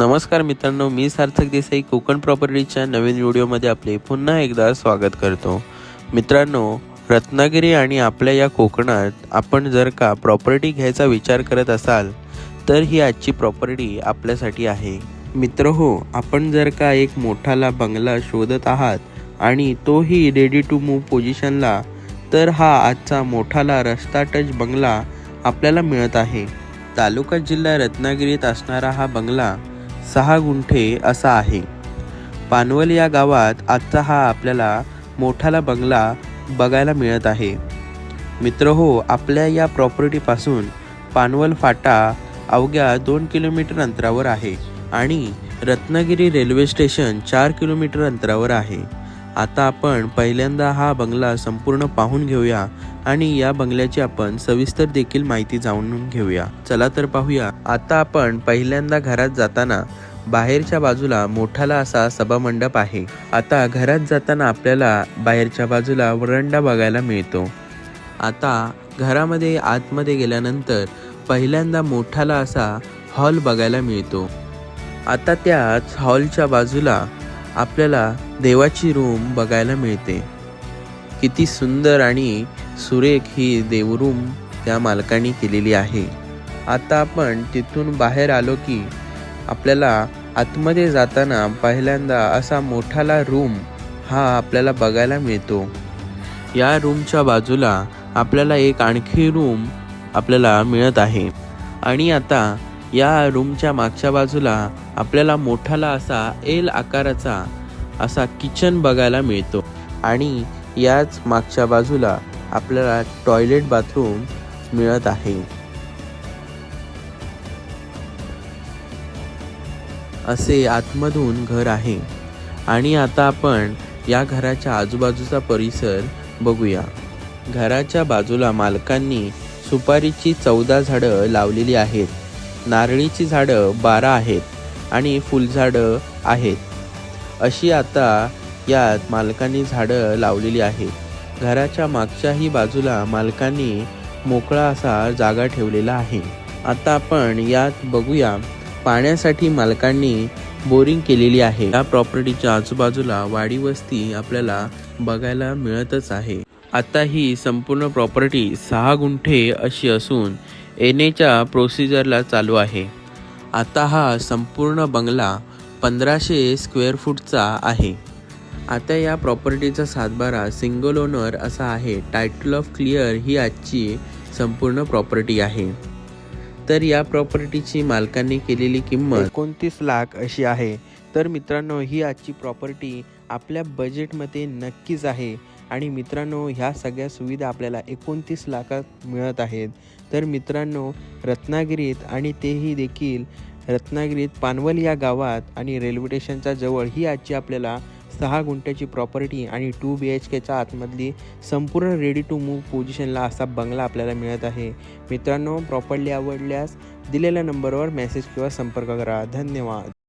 नमस्कार मित्रांनो मी सार्थक देसाई कोकण प्रॉपर्टीच्या नवीन व्हिडिओमध्ये आपले पुन्हा एकदा स्वागत करतो. मित्रांनो रत्नागिरी आणि आपल्या या कोकणात आपण जर का प्रॉपर्टी घ्यायचा विचार करत असाल तर ही आजची प्रॉपर्टी आपल्यासाठी आहे. मित्र हो आपण जर का एक मोठाला बंगला शोधत आहात आणि तोही रेडी टू मूव पोझिशनला तर हा आजचा मोठाला रस्ता टच बंगला आपल्याला मिळत आहे. तालुका जिल्हा रत्नागिरीत असणारा हा बंगला सहा गुंठे असा आहे. पानवल या गावात आजचा हा आपल्याला मोठाला बंगला बघायला मिळत आहे. मित्र हो आपल्या या प्रॉपर्टीपासून पानवल फाटा अवघ्या दोन किलोमीटर अंतरावर आहे आणि रत्नागिरी रेल्वे स्टेशन चार किलोमीटर अंतरावर आहे. आता आपण पहिल्यांदा हा बंगला संपूर्ण पाहून घेऊया आणि या बंगल्याची आपण सविस्तर देखील माहिती जाणून घेऊया. चला तर पाहूया. आता आपण पहिल्यांदा घरात जाताना बाहेरच्या बाजूला मोठाला असा सभामंडप आहे. आता घरात जाताना आपल्याला बाहेरच्या बाजूला वरंडा बघायला मिळतो. आता घरामध्ये आतमध्ये गेल्यानंतर पहिल्यांदा मोठाला असा हॉल बघायला मिळतो. आता त्याच हॉलच्या बाजूला आपल्याला देवाची रूम बघायला मिळते. किती सुंदर आणि सुरेख ही देवरूम त्या मालकाने केलेली आहे. आता आपण तिथून बाहेर आलो की आपल्याला आतमध्ये जाताना पहिल्यांदा असा मोठाला रूम हा आपल्याला बघायला मिळतो. या रूमच्या बाजूला आपल्याला एक आणखी रूम आपल्याला मिळत आहे. आणि आता या रूमच्या मागच्या बाजूला आपल्याला मोठाला असा एल आकाराचा असा किचन बघायला मिळतो. आणि याच मागच्या बाजूला आपल्याला टॉयलेट बाथरूम मिळत आहे. असे आतमधून घर आहे. आणि आता आपण या घराच्या आजूबाजूचा परिसर बघूया. घराच्या बाजूला मालकांनी सुपारीची चौदा झाडं लावलेली आहेत. नारळीची झाडं बारा आहेत आणि फुलझाडं आहेत. अशी आता यात मालकांनी झाडं लावलेली आहेत. घराच्या मागच्याही बाजूला मालकांनी मोकळा असा जागा ठेवलेला आहे. आता आपण यात बघूया. पाण्यासाठी मालकांनी बोरिंग केलेली आहे. या प्रॉपर्टीच्या आजूबाजूला वाडी वस्ती आपल्याला बघायला मिळतच आहे. आता ही संपूर्ण प्रॉपर्टी सहा गुंठे अशी असून एन एच्या प्रोसिजरला चालू आहे. आता हा संपूर्ण बंगला पंधराशे स्क्वेअर फूटचा आहे. आता या प्रॉपर्टीचा सातबारा सिंगल ओनर असा आहे. टायटल ऑफ क्लिअर ही आजची संपूर्ण प्रॉपर्टी आहे. तर या प्रॉपर्टीची मालकांनी केलेली किंमत एकोणतीस लाख अशी आहे. तर मित्रांनो ही आजची प्रॉपर्टी आपल्या बजेटमध्ये नक्कीच आहे. आणि मित्रांनो ह्या सगळ्या सुविधा आपल्याला एकोणतीस लाखात मिळत आहेत. तर मित्रांनो रत्नागिरीत आणि तेही देखील रत्नागिरीत पानवल या गावात आणि रेल्वे स्टेशनच्या जवळ ही आजची आपल्याला सहा गुंठ्याची प्रॉपर्टी आणि टू बी एच केच्या आतमधली संपूर्ण रेडी टू मूव पोझिशनला असा बंगला आपल्याला मिळत आहे. मित्रांनो प्रॉपर्टी आवडल्यास दिलेल्या नंबरवर मेसेज किंवा संपर्क करा. धन्यवाद.